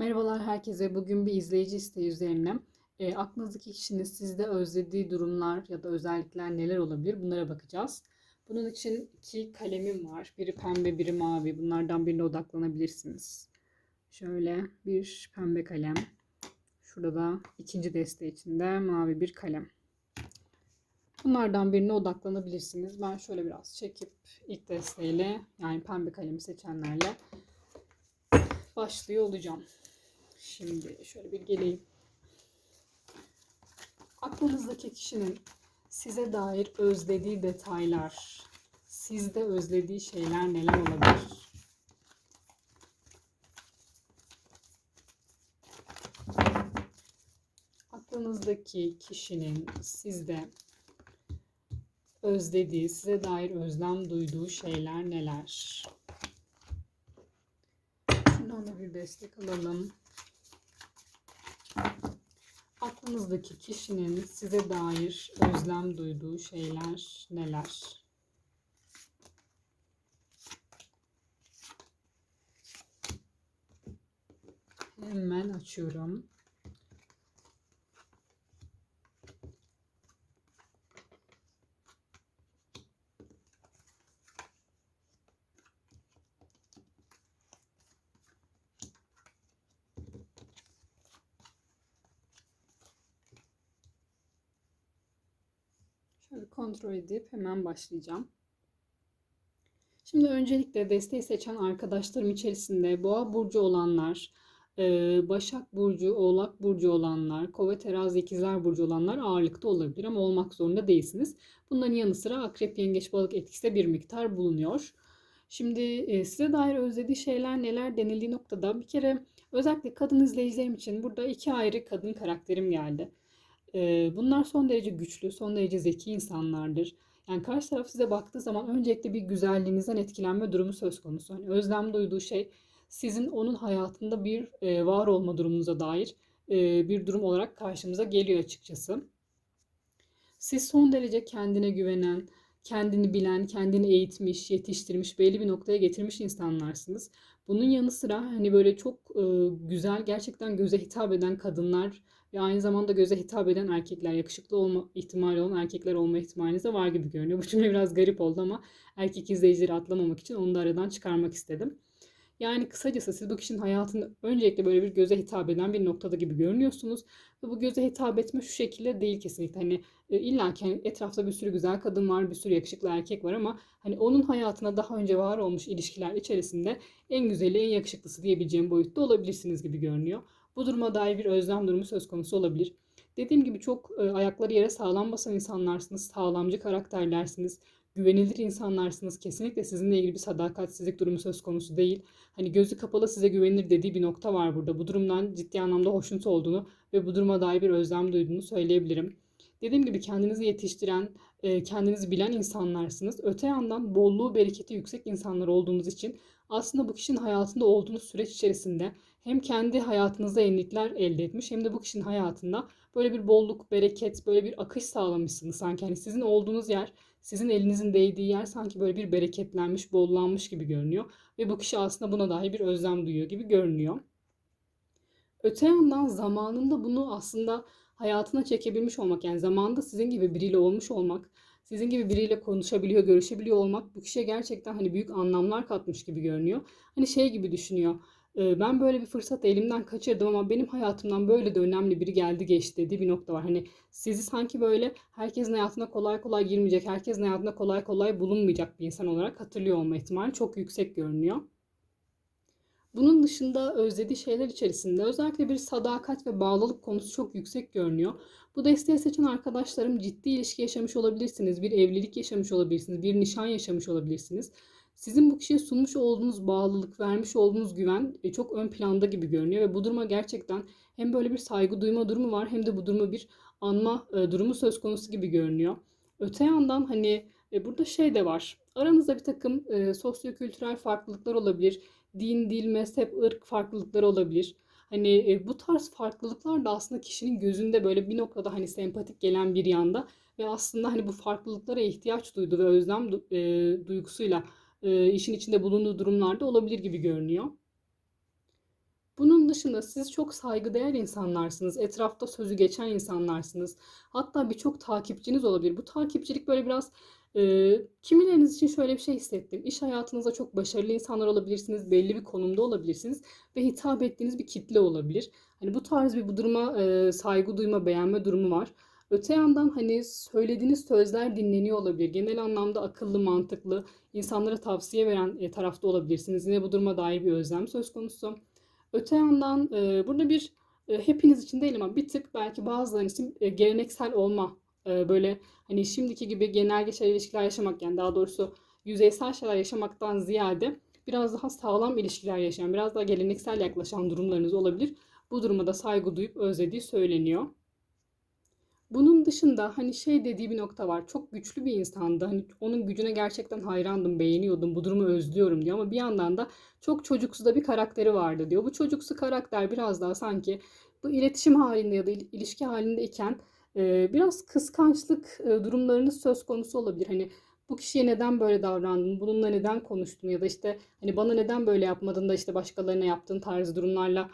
Merhabalar herkese. Bugün bir izleyici isteği üzerine e, aklınızdaki kişinin sizde özlediği durumlar ya da özellikler neler olabilir bunlara bakacağız. Bunun için iki kalemim var. Biri pembe, biri mavi. Bunlardan birine odaklanabilirsiniz. Şöyle bir pembe kalem. Şurada da ikinci deste içinde mavi bir kalem. Bunlardan birine odaklanabilirsiniz. Ben şöyle biraz çekip ilk desteyle yani pembe kalemi seçenlerle başlıyor olacağım. Şimdi şöyle bir geleyim. Aklınızdaki kişinin size dair özlediği detaylar, sizde özlediği şeyler neler olabilir? Aklınızdaki kişinin sizde özlediği, size dair özlem duyduğu şeyler neler? Şundan da bir destek alalım. Aklınızdaki kişinin size dair özlem duyduğu şeyler neler? Hemen açıyorum. Şöyle kontrol edip hemen başlayacağım. Şimdi öncelikle desteği seçen arkadaşlarım içerisinde Boğa burcu olanlar, e, Başak burcu, Oğlak burcu olanlar, Kova terazi ikizler burcu olanlar ağırlıkta olabilir ama olmak zorunda değilsiniz. Bunların yanı sıra Akrep Yengeç Balık etkisi de bir miktar bulunuyor. Şimdi e, size dair özlediği şeyler neler denildiği noktada bir kere özellikle kadın izleyicilerim için burada iki ayrı kadın karakterim geldi. Bunlar son derece güçlü, son derece zeki insanlardır. Yani karşı taraf size baktığı zaman öncelikle bir güzelliğinizden etkilenme durumu söz konusu. Hani özlem duyduğu şey sizin onun hayatında bir var olma durumunuza dair bir durum olarak karşımıza geliyor açıkçası. Siz son derece kendine güvenen, kendini bilen, kendini eğitmiş, yetiştirmiş, belli bir noktaya getirmiş insanlarsınız. Bunun yanı sıra hani böyle çok güzel, gerçekten göze hitap eden kadınlar ve aynı zamanda göze hitap eden erkekler, yakışıklı olma ihtimali olan erkekler olma ihtimaliniz de var gibi görünüyor. Bu cümle biraz garip oldu ama erkek izleyicileri atlamamak için onu da aradan çıkarmak istedim. Yani kısacası siz bu kişinin hayatında öncelikle böyle bir göze hitap eden bir noktada gibi görünüyorsunuz. Ve bu göze hitap etme şu şekilde değil kesinlikle. Hani e, illa ki etrafta bir sürü güzel kadın var, bir sürü yakışıklı erkek var ama hani onun hayatına daha önce var olmuş ilişkiler içerisinde en güzeli, en yakışıklısı diyebileceğim boyutta olabilirsiniz gibi görünüyor. Bu duruma dair bir özlem durumu söz konusu olabilir. Dediğim gibi çok e, ayakları yere sağlam basan insanlarsınız, sağlamcı karakterlersiniz, güvenilir insanlarsınız. Kesinlikle sizinle ilgili bir sadakatsizlik durumu söz konusu değil. Hani gözü kapalı size güvenilir dediği bir nokta var burada. Bu durumdan ciddi anlamda hoşnut olduğunu ve bu duruma dair bir özlem duyduğunu söyleyebilirim. Dediğim gibi kendinizi yetiştiren, e, kendinizi bilen insanlarsınız. Öte yandan bolluğu, bereketi yüksek insanlar olduğunuz için aslında bu kişinin hayatında olduğunuz süreç içerisinde hem kendi hayatınızda yenilikler elde etmiş hem de bu kişinin hayatında böyle bir bolluk, bereket, böyle bir akış sağlamışsınız sanki. Hani sizin olduğunuz yer, sizin elinizin değdiği yer sanki böyle bir bereketlenmiş, bollanmış gibi görünüyor. Ve bu kişi aslında buna dair bir özlem duyuyor gibi görünüyor. Öte yandan zamanında bunu aslında hayatına çekebilmiş olmak yani zamanında sizin gibi biriyle olmuş olmak, sizin gibi biriyle konuşabiliyor, görüşebiliyor olmak bu kişiye gerçekten hani büyük anlamlar katmış gibi görünüyor. Hani şey gibi düşünüyor ben böyle bir fırsat elimden kaçırdım ama benim hayatımdan böyle de önemli biri geldi geçti dediği bir nokta var. Hani sizi sanki böyle herkesin hayatına kolay kolay girmeyecek, herkesin hayatında kolay kolay bulunmayacak bir insan olarak hatırlıyor olma ihtimali çok yüksek görünüyor. Bunun dışında özlediği şeyler içerisinde özellikle bir sadakat ve bağlılık konusu çok yüksek görünüyor. Bu desteği seçen arkadaşlarım ciddi ilişki yaşamış olabilirsiniz, bir evlilik yaşamış olabilirsiniz, bir nişan yaşamış olabilirsiniz. Sizin bu kişiye sunmuş olduğunuz bağlılık, vermiş olduğunuz güven e, çok ön planda gibi görünüyor ve bu duruma gerçekten hem böyle bir saygı duyma durumu var hem de bu duruma bir anma e, durumu söz konusu gibi görünüyor. Öte yandan hani e, burada şey de var. Aranızda bir takım sosyokültürel farklılıklar olabilir. Din, dil, mezhep, ırk farklılıkları olabilir. Hani e, bu tarz farklılıklar da aslında kişinin gözünde böyle bir noktada hani sempatik gelen bir yanda ve aslında hani bu farklılıklara ihtiyaç duydu ve özlem e, duygusuyla e, işin içinde bulunduğu durumlarda olabilir gibi görünüyor. Bunun dışında siz çok saygıdeğer insanlarsınız. Etrafta sözü geçen insanlarsınız. Hatta birçok takipçiniz olabilir. Bu takipçilik böyle biraz e, kimileriniz için şöyle bir şey hissettim. İş hayatınızda çok başarılı insanlar olabilirsiniz. Belli bir konumda olabilirsiniz. Ve hitap ettiğiniz bir kitle olabilir. Hani bu tarz bir bu duruma e, saygı duyma, beğenme durumu var. Öte yandan hani söylediğiniz sözler dinleniyor olabilir. Genel anlamda akıllı, mantıklı, insanlara tavsiye veren e, tarafta olabilirsiniz. Yine bu duruma dair bir özlem söz konusu. Öte yandan e, burada bir e, hepiniz için değil ama bir tık belki bazılarınız için e, geleneksel olma e, böyle hani şimdiki gibi genel geçer ilişkiler yaşamak yani daha doğrusu yüzeysel şeyler yaşamaktan ziyade biraz daha sağlam ilişkiler yaşayan, biraz daha geleneksel yaklaşan durumlarınız olabilir. Bu duruma da saygı duyup özlediği söyleniyor. Bunun dışında hani şey dediği bir nokta var. Çok güçlü bir insandı. Hani onun gücüne gerçekten hayrandım, beğeniyordum. Bu durumu özlüyorum diyor ama bir yandan da çok çocuksu da bir karakteri vardı diyor. Bu çocuksu karakter biraz daha sanki bu iletişim halinde ya da il- ilişki halindeyken biraz kıskançlık e, durumlarınız söz konusu olabilir. Hani bu kişiye neden böyle davrandın, bununla neden konuştun ya da işte hani bana neden böyle yapmadın da işte başkalarına yaptığın tarzı durumlarla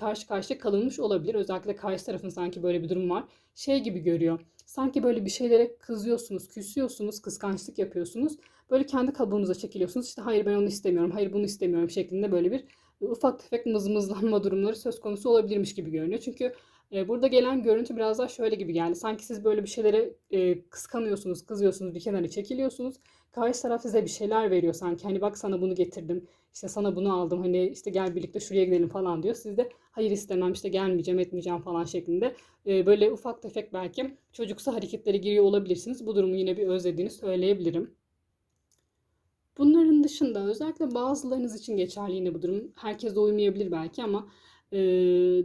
karşı karşıya kalınmış olabilir. Özellikle karşı tarafın sanki böyle bir durum var. Şey gibi görüyor. Sanki böyle bir şeylere kızıyorsunuz, küsüyorsunuz, kıskançlık yapıyorsunuz. Böyle kendi kabuğunuza çekiliyorsunuz. İşte hayır ben onu istemiyorum, hayır bunu istemiyorum şeklinde böyle bir ufak tefek mızmızlanma durumları söz konusu olabilirmiş gibi görünüyor. Çünkü e, burada gelen görüntü biraz daha şöyle gibi geldi. Sanki siz böyle bir şeylere e, kıskanıyorsunuz, kızıyorsunuz, bir kenara çekiliyorsunuz. Karşı taraf size bir şeyler veriyor sanki. Hani bak sana bunu getirdim, işte sana bunu aldım, hani işte gel birlikte şuraya gidelim falan diyor. Siz de hayır istemem, işte gelmeyeceğim, etmeyeceğim falan şeklinde e, böyle ufak tefek belki çocuksu hareketlere giriyor olabilirsiniz. Bu durumu yine bir özlediğini söyleyebilirim. Bunların dışında özellikle bazılarınız için geçerli yine bu durum. Herkese uymayabilir belki ama e,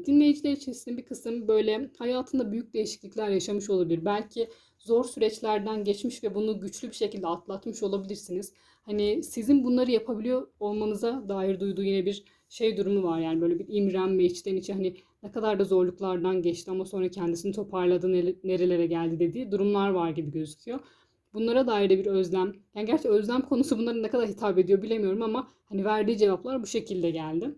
dinleyiciler içerisinde bir kısım böyle hayatında büyük değişiklikler yaşamış olabilir. Belki zor süreçlerden geçmiş ve bunu güçlü bir şekilde atlatmış olabilirsiniz. Hani sizin bunları yapabiliyor olmanıza dair duyduğu yine bir şey durumu var. Yani böyle bir imrenme içten içe hani ne kadar da zorluklardan geçti ama sonra kendisini toparladı, nerelere geldi dediği durumlar var gibi gözüküyor. Bunlara dair de bir özlem. Yani gerçi özlem konusu bunlara ne kadar hitap ediyor bilemiyorum ama hani verdiği cevaplar bu şekilde geldi.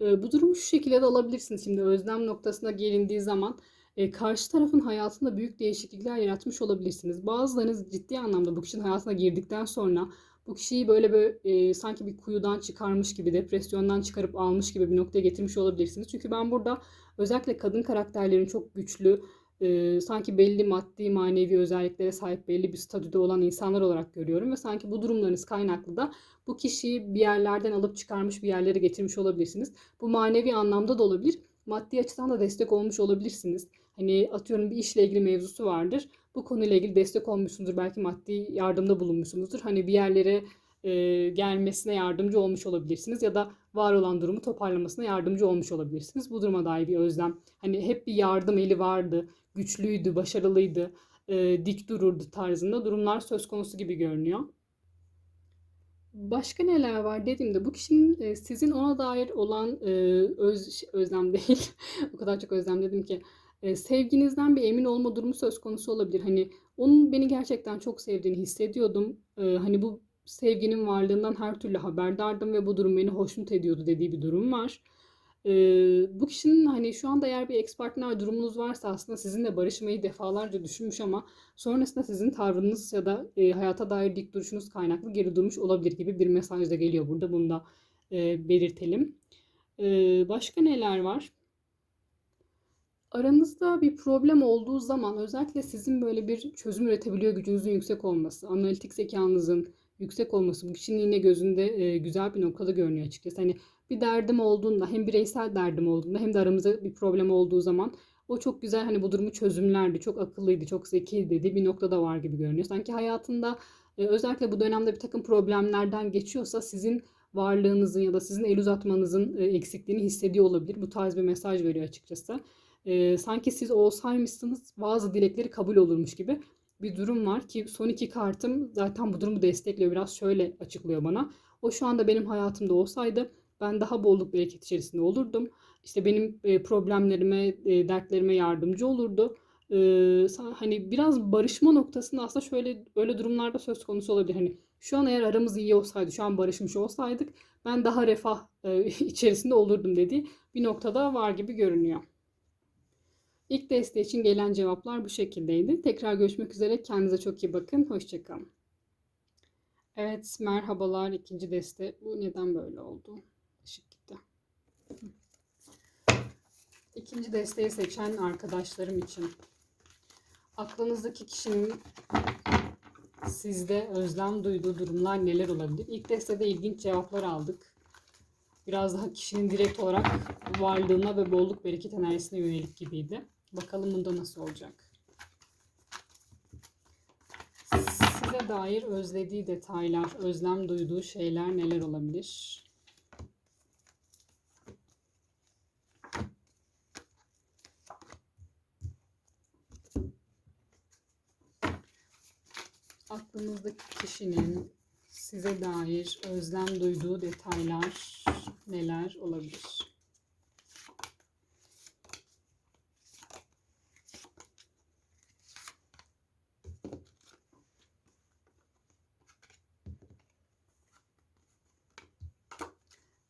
Ee, bu durumu şu şekilde de alabilirsiniz. Şimdi özlem noktasına gelindiği zaman e, karşı tarafın hayatında büyük değişiklikler yaratmış olabilirsiniz. Bazılarınız ciddi anlamda bu kişinin hayatına girdikten sonra bu kişiyi böyle böyle e, sanki bir kuyudan çıkarmış gibi, depresyondan çıkarıp almış gibi bir noktaya getirmiş olabilirsiniz. Çünkü ben burada özellikle kadın karakterlerin çok güçlü, e, sanki belli maddi manevi özelliklere sahip belli bir statüde olan insanlar olarak görüyorum ve sanki bu durumlarınız kaynaklı da bu kişiyi bir yerlerden alıp çıkarmış bir yerlere getirmiş olabilirsiniz. Bu manevi anlamda da olabilir. Maddi açıdan da destek olmuş olabilirsiniz. Hani atıyorum bir işle ilgili mevzusu vardır. Bu konuyla ilgili destek olmuşsunuzdur. Belki maddi yardımda bulunmuşsunuzdur. Hani bir yerlere e, gelmesine yardımcı olmuş olabilirsiniz ya da var olan durumu toparlamasına yardımcı olmuş olabilirsiniz. Bu duruma dair bir özlem. Hani hep bir yardım eli vardı, güçlüydü, başarılıydı, e, dik dururdu tarzında durumlar söz konusu gibi görünüyor. Başka neler var dediğimde bu kişinin e, sizin ona dair olan e, öz, özlem değil. o kadar çok özlem dedim ki e, sevginizden bir emin olma durumu söz konusu olabilir. Hani onun beni gerçekten çok sevdiğini hissediyordum. E, hani bu sevginin varlığından her türlü haberdardım ve bu durum beni hoşnut ediyordu dediği bir durum var. E, bu kişinin hani şu anda eğer bir ex partner durumunuz varsa aslında sizinle barışmayı defalarca düşünmüş ama sonrasında sizin tavrınız ya da e, hayata dair dik duruşunuz kaynaklı geri durmuş olabilir gibi bir mesaj da geliyor burada. Bunu da e, belirtelim. E, başka neler var? Aranızda bir problem olduğu zaman özellikle sizin böyle bir çözüm üretebiliyor gücünüzün yüksek olması, analitik zekanızın yüksek olması bu kişinin yine gözünde e, güzel bir noktada görünüyor açıkçası. Hani bir derdim olduğunda hem bireysel derdim olduğunda hem de aramızda bir problem olduğu zaman o çok güzel hani bu durumu çözümlerdi, çok akıllıydı, çok zekiydi dediği bir noktada var gibi görünüyor. Sanki hayatında e, özellikle bu dönemde bir takım problemlerden geçiyorsa sizin varlığınızın ya da sizin el uzatmanızın e, eksikliğini hissediyor olabilir. Bu tarz bir mesaj veriyor açıkçası e, sanki siz olsaymışsınız bazı dilekleri kabul olurmuş gibi bir durum var ki son iki kartım zaten bu durumu destekliyor. Biraz şöyle açıklıyor bana. O şu anda benim hayatımda olsaydı ben daha bolluk bereket içerisinde olurdum. İşte benim e, problemlerime, e, dertlerime yardımcı olurdu. e, hani biraz barışma noktasında aslında şöyle öyle durumlarda söz konusu olabilir. Hani şu an eğer aramız iyi olsaydı, şu an barışmış olsaydık ben daha refah içerisinde olurdum dediği bir noktada var gibi görünüyor. İlk deste için gelen cevaplar bu şekildeydi. Tekrar görüşmek üzere. Kendinize çok iyi bakın. Hoşçakalın. Evet, merhabalar. ikinci deste. Bu neden böyle oldu? İkinci desteği seçen arkadaşlarım için. Aklınızdaki kişinin sizde özlem duyduğu durumlar neler olabilir? İlk destede ilginç cevaplar aldık. Biraz daha kişinin direkt olarak varlığına ve bolluk bereket enerjisine yönelik gibiydi. Bakalım bunda nasıl olacak? Size dair özlediği detaylar, özlem duyduğu şeyler neler olabilir? Aklınızdaki kişinin size dair özlem duyduğu detaylar neler olabilir?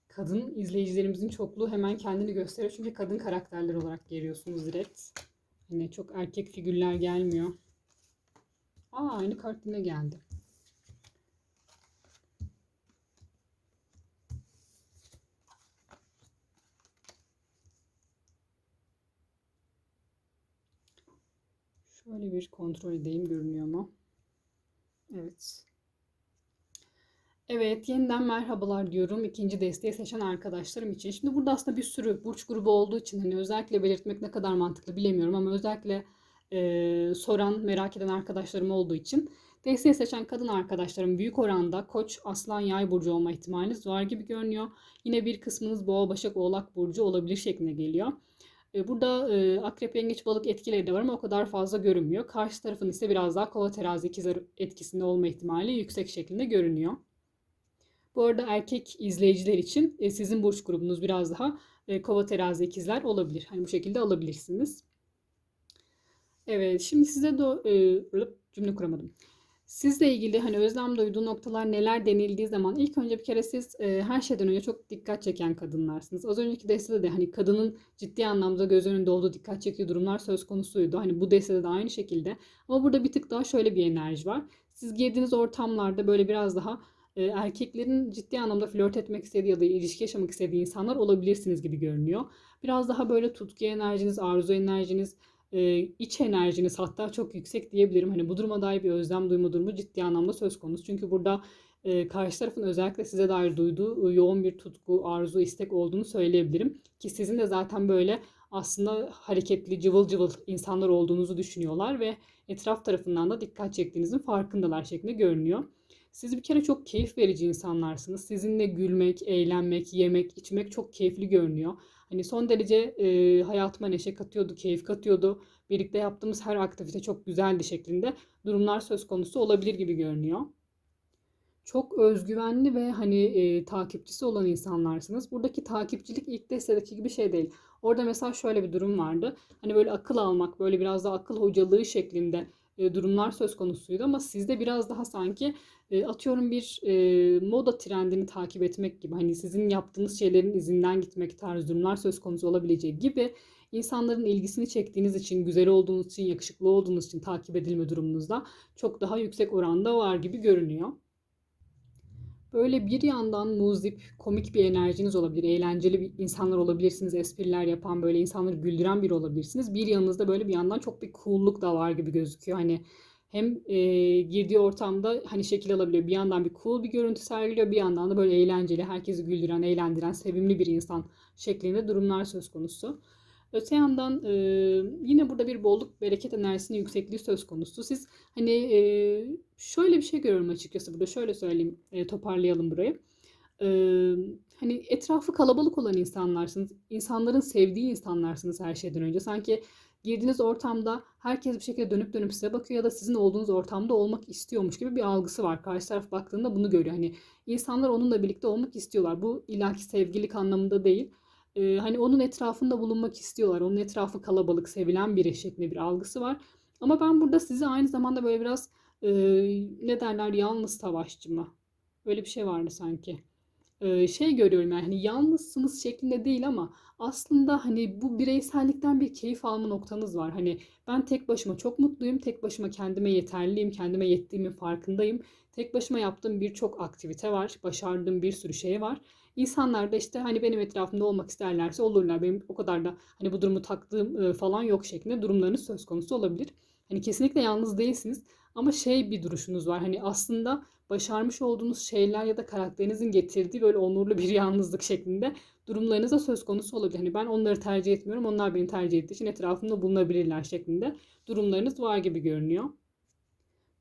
Kadın izleyicilerimizin çokluğu hemen kendini gösteriyor. Çünkü kadın karakterler olarak geliyorsunuz direkt. Hani çok erkek figürler gelmiyor. Aynı kart yine geldi. Şöyle bir kontrol edeyim görünüyor mu? Evet. Evet, yeniden merhabalar diyorum ikinci desteği seçen arkadaşlarım için. Şimdi burada aslında bir sürü burç grubu olduğu için hani özellikle belirtmek ne kadar mantıklı bilemiyorum ama özellikle e, soran, merak eden arkadaşlarım olduğu için desteği seçen kadın arkadaşlarım büyük oranda Koç, Aslan, Yay burcu olma ihtimaliniz var gibi görünüyor. Yine bir kısmınız Boğa, Başak, Oğlak burcu olabilir şeklinde geliyor. Burada e, akrep, yengeç, balık etkileri de var ama o kadar fazla görünmüyor. Karşı tarafın ise biraz daha kova terazi ikizler etkisinde olma ihtimali yüksek şeklinde görünüyor. Bu arada erkek izleyiciler için e, sizin burç grubunuz biraz daha e, kova terazi ikizler olabilir. Hani bu şekilde alabilirsiniz. Evet, şimdi size de e, cümle kuramadım. Sizle ilgili hani özlem duyduğu noktalar neler denildiği zaman ilk önce bir kere siz e, her şeyden önce çok dikkat çeken kadınlarsınız. Az önceki destede de hani kadının ciddi anlamda göz önünde olduğu dikkat çekici durumlar söz konusuydu. Hani bu destede de aynı şekilde. Ama burada bir tık daha şöyle bir enerji var. Siz girdiğiniz ortamlarda böyle biraz daha e, erkeklerin ciddi anlamda flört etmek istediği ya da ilişki yaşamak istediği insanlar olabilirsiniz gibi görünüyor. Biraz daha böyle tutku enerjiniz, arzu enerjiniz, e, iç enerjiniz hatta çok yüksek diyebilirim. Hani bu duruma dair bir özlem duyma durumu ciddi anlamda söz konusu. Çünkü burada e, karşı tarafın özellikle size dair duyduğu e, yoğun bir tutku, arzu, istek olduğunu söyleyebilirim. Ki sizin de zaten böyle aslında hareketli, cıvıl cıvıl insanlar olduğunuzu düşünüyorlar ve etraf tarafından da dikkat çektiğinizin farkındalar şeklinde görünüyor. Siz bir kere çok keyif verici insanlarsınız. Sizinle gülmek, eğlenmek, yemek, içmek çok keyifli görünüyor. Hani son derece e, hayatıma neşe katıyordu, keyif katıyordu. Birlikte yaptığımız her aktivite çok güzeldi şeklinde durumlar söz konusu olabilir gibi görünüyor. Çok özgüvenli ve hani e, takipçisi olan insanlarsınız. Buradaki takipçilik ilk destedeki gibi şey değil. Orada mesela şöyle bir durum vardı. Hani böyle akıl almak, böyle biraz da akıl hocalığı şeklinde durumlar söz konusuydu ama sizde biraz daha sanki e, atıyorum bir e, moda trendini takip etmek gibi hani sizin yaptığınız şeylerin izinden gitmek tarzı durumlar söz konusu olabileceği gibi insanların ilgisini çektiğiniz için, güzel olduğunuz için, yakışıklı olduğunuz için takip edilme durumunuzda çok daha yüksek oranda var gibi görünüyor. Böyle bir yandan muzip, komik bir enerjiniz olabilir. Eğlenceli bir insanlar olabilirsiniz. Espriler yapan, böyle insanları güldüren biri olabilirsiniz. Bir yanınızda böyle bir yandan çok bir cool'luk da var gibi gözüküyor. Hani hem e, girdiği ortamda hani şekil alabiliyor. Bir yandan bir cool bir görüntü sergiliyor. Bir yandan da böyle eğlenceli, herkesi güldüren, eğlendiren, sevimli bir insan şeklinde durumlar söz konusu. Öte yandan e, yine burada bir bolluk bereket enerjisinin yüksekliği söz konusu. Siz hani e, şöyle bir şey görüyorum açıkçası burada. Şöyle söyleyeyim, e, toparlayalım burayı. E, hani etrafı kalabalık olan insanlarsınız. İnsanların sevdiği insanlarsınız her şeyden önce. Sanki girdiğiniz ortamda herkes bir şekilde dönüp dönüp size bakıyor ya da sizin olduğunuz ortamda olmak istiyormuş gibi bir algısı var. Karşı taraf baktığında bunu görüyor. Hani insanlar onunla birlikte olmak istiyorlar. Bu ilaki sevgililik anlamında değil. E, hani onun etrafında bulunmak istiyorlar. Onun etrafı kalabalık, sevilen biri şeklinde bir algısı var. Ama ben burada sizi aynı zamanda böyle biraz e, ne derler yalnız savaşçı mı? Öyle bir şey vardı sanki. E, şey görüyorum yani hani yalnızsınız şeklinde değil ama aslında hani bu bireysellikten bir keyif alma noktanız var. Hani ben tek başıma çok mutluyum. Tek başıma kendime yeterliyim. Kendime yettiğimin farkındayım. Tek başıma yaptığım birçok aktivite var. Başardığım bir sürü şey var. İnsanlar da işte hani benim etrafımda olmak isterlerse olurlar. Benim o kadar da hani bu durumu taktığım falan yok şeklinde durumlarınız söz konusu olabilir. Hani kesinlikle yalnız değilsiniz ama şey bir duruşunuz var. Hani aslında başarmış olduğunuz şeyler ya da karakterinizin getirdiği böyle onurlu bir yalnızlık şeklinde durumlarınız da söz konusu olabilir. Hani ben onları tercih etmiyorum, onlar beni tercih ettiği için etrafımda bulunabilirler şeklinde durumlarınız var gibi görünüyor.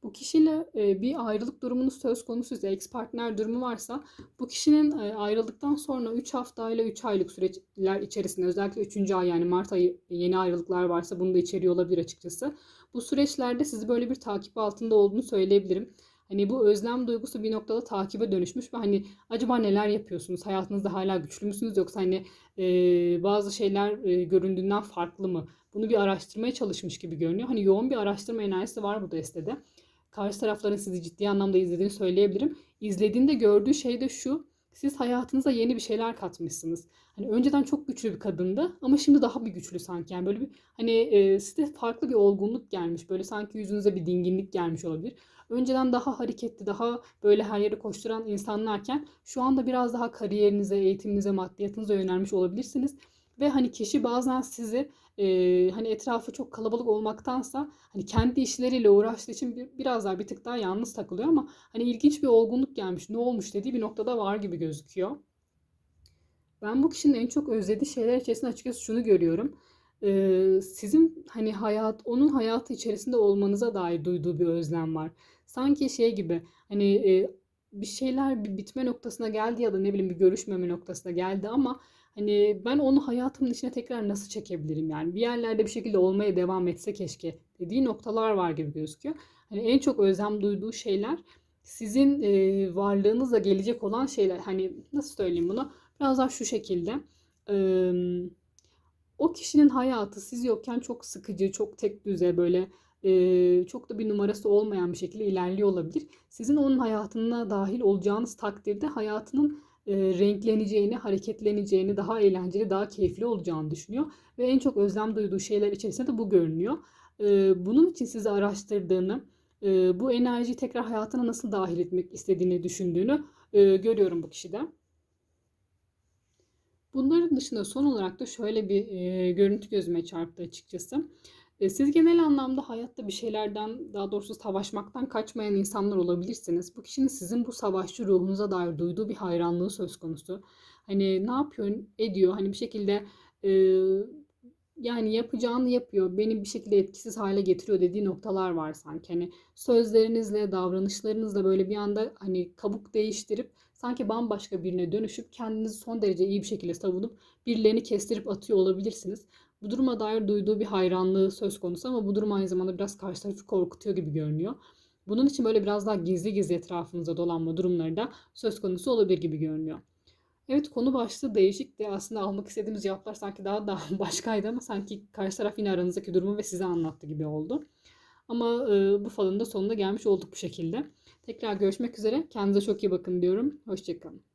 Bu kişiyle e, bir ayrılık durumunuz söz konusuysa, ex partner durumu varsa bu kişinin e, ayrıldıktan sonra 3 hafta ile 3 aylık süreçler içerisinde özellikle 3. ay yani Mart ayı yeni ayrılıklar varsa bunu da içeriyor olabilir açıkçası. Bu süreçlerde sizi böyle bir takip altında olduğunu söyleyebilirim. Hani bu özlem duygusu bir noktada takibe dönüşmüş ve hani acaba neler yapıyorsunuz? Hayatınızda hala güçlü müsünüz yoksa hani e, bazı şeyler e, göründüğünden farklı mı? Bunu bir araştırmaya çalışmış gibi görünüyor. Hani yoğun bir araştırma enerjisi var bu destede karşı tarafların sizi ciddi anlamda izlediğini söyleyebilirim. İzlediğinde gördüğü şey de şu. Siz hayatınıza yeni bir şeyler katmışsınız. Hani önceden çok güçlü bir kadındı ama şimdi daha bir güçlü sanki. Yani böyle bir hani e, size farklı bir olgunluk gelmiş. Böyle sanki yüzünüze bir dinginlik gelmiş olabilir. Önceden daha hareketli, daha böyle her yere koşturan insanlarken şu anda biraz daha kariyerinize, eğitiminize, maddiyatınıza yönelmiş olabilirsiniz. Ve hani kişi bazen sizi e, hani etrafı çok kalabalık olmaktansa hani kendi işleriyle uğraştığı için bir, biraz daha bir tık daha yalnız takılıyor ama hani ilginç bir olgunluk gelmiş ne olmuş dediği bir noktada var gibi gözüküyor. Ben bu kişinin en çok özlediği şeyler içerisinde açıkçası şunu görüyorum. Ee, sizin hani hayat onun hayatı içerisinde olmanıza dair duyduğu bir özlem var. Sanki şey gibi hani e, bir şeyler bir bitme noktasına geldi ya da ne bileyim bir görüşmeme noktasına geldi ama Hani ben onu hayatımın içine tekrar nasıl çekebilirim yani bir yerlerde bir şekilde olmaya devam etse keşke dediği noktalar var gibi gözüküyor. Hani en çok özlem duyduğu şeyler sizin e, varlığınızla gelecek olan şeyler. Hani nasıl söyleyeyim bunu? Biraz daha şu şekilde. E, o kişinin hayatı siz yokken çok sıkıcı, çok tek düze böyle e, çok da bir numarası olmayan bir şekilde ilerliyor olabilir. Sizin onun hayatına dahil olacağınız takdirde hayatının e, renkleneceğini, hareketleneceğini, daha eğlenceli, daha keyifli olacağını düşünüyor. Ve en çok özlem duyduğu şeyler içerisinde de bu görünüyor. E, bunun için sizi araştırdığını, e, bu enerjiyi tekrar hayatına nasıl dahil etmek istediğini düşündüğünü görüyorum bu kişide. Bunların dışında son olarak da şöyle bir görüntü gözüme çarptı açıkçası. E, siz genel anlamda hayatta bir şeylerden, daha doğrusu savaşmaktan kaçmayan insanlar olabilirsiniz. Bu kişinin sizin bu savaşçı ruhunuza dair duyduğu bir hayranlığı söz konusu. Hani ne yapıyor, ediyor, hani bir şekilde e, yani yapacağını yapıyor, beni bir şekilde etkisiz hale getiriyor dediği noktalar var sanki. Hani sözlerinizle, davranışlarınızla böyle bir anda hani kabuk değiştirip sanki bambaşka birine dönüşüp kendinizi son derece iyi bir şekilde savunup birilerini kestirip atıyor olabilirsiniz. Bu duruma dair duyduğu bir hayranlığı söz konusu ama bu durum aynı zamanda biraz karşı tarafı korkutuyor gibi görünüyor. Bunun için böyle biraz daha gizli gizli etrafınıza dolanma durumları da söz konusu olabilir gibi görünüyor. Evet konu başlığı değişikti. Aslında almak istediğimiz cevaplar sanki daha da başkaydı ama sanki karşı taraf yine aranızdaki durumu ve size anlattı gibi oldu. Ama e, bu falın da sonuna gelmiş olduk bu şekilde. Tekrar görüşmek üzere. Kendinize çok iyi bakın diyorum. Hoşçakalın.